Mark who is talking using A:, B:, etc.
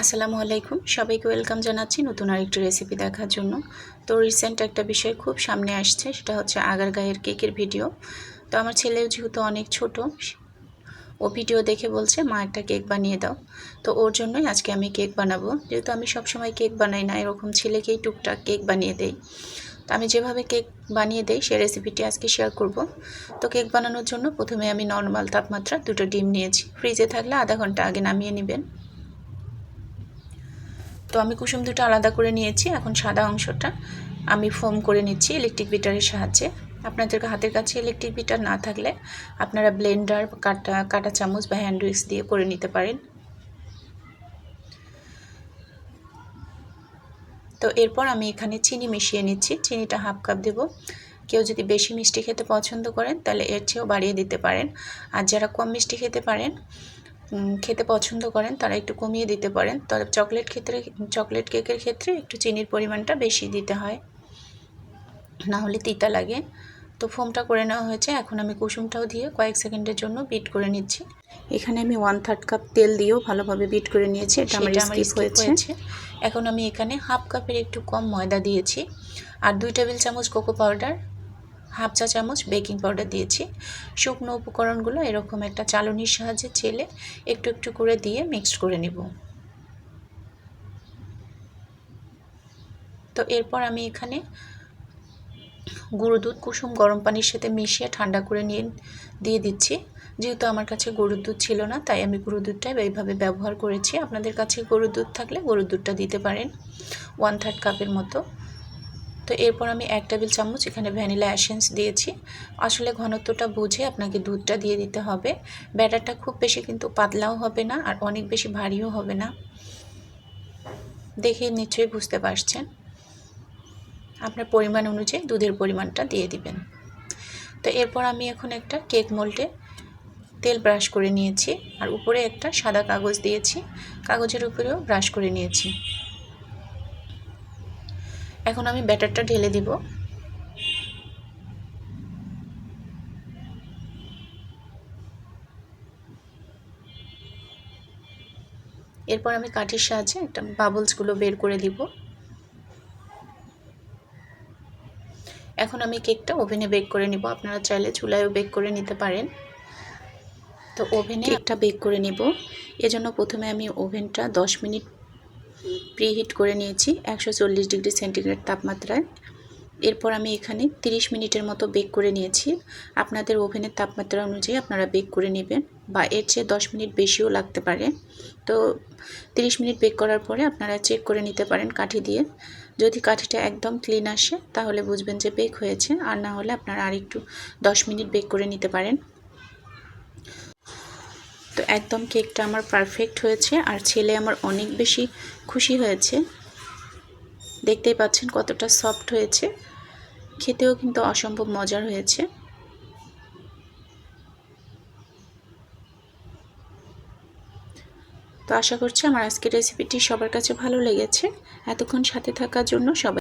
A: আসসালামু আলাইকুম। সবাইকে ওয়েলকাম জানাচ্ছি নতুন আরেকটি রেসিপি দেখার জন্য। তো রিসেন্ট একটা বিষয় খুব সামনে আসছে, সেটা হচ্ছে আগার গায়ের কেকের ভিডিও। তো আমার ছেলেও যেহেতু অনেক ছোট, ও ভিডিও দেখে বলছে, মা, একটা কেক বানিয়ে দাও। তো ওর জন্যই আজকে আমি কেক বানাবো। যেহেতু আমি সবসময় কেক বানাই না, এরকম ছেলেকেই টুকটাক কেক বানিয়ে দেই। তো আমি যেভাবে কেক বানিয়ে দেই, সে রেসিপিটি আজকে শেয়ার করব। তো কেক বানানোর জন্য প্রথমে আমি নর্মাল তাপমাত্রা দুটো ডিম নিয়েছি। ফ্রিজে থাকলে আধা ঘণ্টা আগে নামিয়ে নেবেন। তো আমি কুসুম দুটো আলাদা করে নিয়েছি, এখন সাদা অংশটা আমি ফোম করে নিচ্ছি ইলেকট্রিক বিটারের সাহায্যে। আপনাদের হাতের কাছে ইলেকট্রিক বিটার না থাকলে আপনারা ব্লেন্ডার কাটা কাটা চামচ বা হ্যান্ড উইক্স দিয়ে করে নিতে পারেন। তো এরপর আমি এখানে চিনি মিশিয়ে নিচ্ছি, চিনিটা হাফ কাপ দেব। কেউ যদি বেশি মিষ্টি খেতে পছন্দ করেন, তাহলে এর চেয়েও বাড়িয়ে দিতে পারেন। আর যারা কম মিষ্টি খেতে পারেন খেতে পছন্দ করেন তারা একটু কমিয়ে দিতে পারেন। তবে চকলেট ক্ষেত্রে চকলেট কেকের ক্ষেত্রে একটু চিনির পরিমাণটা বেশি দিতে হয়। না হলে তিতা লাগে। তো ফোমটা করে নেওয়া হয়েছে। এখন আমি কুসুমটাও দিয়ে কয়েক সেকেন্ডের জন্য বিট করে নিচ্ছি। এখানে আমি ওয়ান থার্ড কাপ তেল দিয়েও ভালোভাবে বিট করে নিয়েছি। এটা আমার স্কিপ হয়েছে। এখন আমি এখানে হাফ কাপের একটু কম ময়দা দিয়েছি। আর দুই টেবিল চামচ কোকো পাউডার হাফ চা চামচ বেকিং পাউডার দিয়েছি। শুকনো উপকরণগুলো এরকম একটা চালনির সাহায্যে ছেলে একটু একটু করে দিয়ে মিক্সড করে নেব। তো এরপর আমি এখানে গুঁড়ো দুধ, কুসুম গরম পানির সাথে মিশিয়ে ঠান্ডা করে নিয়ে, দিয়ে দিচ্ছি। যেহেতু আমার কাছে গরুর দুধ ছিল না, তাই আমি গরুর দুধটা এইভাবে ব্যবহার করেছি। আপনাদের কাছে গরুর দুধ থাকলে গরুর দুধটা দিতে পারেন। ওয়ান থার্ড কাপের মতো। তো এরপর আমি এক টেবিল চামচ এখানে ভ্যানিলা অ্যাসেন্স দিয়েছি। আসলে ঘনত্বটা বুঝে আপনাকে দুধটা দিয়ে দিতে হবে। ব্যাটারটা খুব বেশি কিন্তু পাতলাও হবে না আর অনেক বেশি ভারীও হবে না। দেখে নিশ্চয়ই বুঝতে পারছেন। আপনার পরিমাণ অনুযায়ী দুধের পরিমাণটা দিয়ে দিবেন। তো এরপর আমি এখন একটা কেক মোল্ডে তেল ব্রাশ করে নিয়েছি। আর উপরে একটা সাদা কাগজ দিয়েছি। কাগজের উপরেও ব্রাশ করে নিয়েছি। এখন আমি ব্যাটারটা ঢেলে দিব। এরপর আমি কাঠের সাহায্যে একটা বাবলসগুলো বের করে দিব। এখন আমি কেকটা ওভেনে বেক করে নিব। আপনারা চাইলে চুলায়ও বেক করে নিতে পারেন। তো ওভেনে একটা বেক করে নিব। এজন্য প্রথমে আমি ওভেনটা 10 মিনিট প্রিহিট করে নিয়েছি একশো চল্লিশ ডিগ্রি সেন্টিগ্রেড তাপমাত্রায়। এরপর আমি এখানে 30 মিনিটের মতো বেক করে নিয়েছি। আপনাদের ওভেনের তাপমাত্রা অনুযায়ী আপনারা বেক করে নেবেন বা এর চেয়ে 10 মিনিট বেশিও লাগতে পারে। তো 30 মিনিট বেক করার পরে আপনারা চেক করে নিতে পারেন কাঠি দিয়ে। যদি কাঠিটা একদম ক্লিন আসে তাহলে বুঝবেন যে বেক হয়েছে। আর না হলে আপনারা আরেকটু 10 মিনিট বেক করে নিতে পারেন। তো একদম কেকটা আমার পারফেক্ট হয়েছে আর ছেলে আমার অনেক বেশি খুশি হয়েছে। দেখতেই পাচ্ছেন কতটা সফট হয়েছে। খেতেও কিন্তু অসম্ভব মজার হয়েছে। তো আশা করছি আমার আজকের রেসিপিটি সবার কাছে ভালো লেগেছে। এতক্ষণ সাথে থাকার জন্য সবাই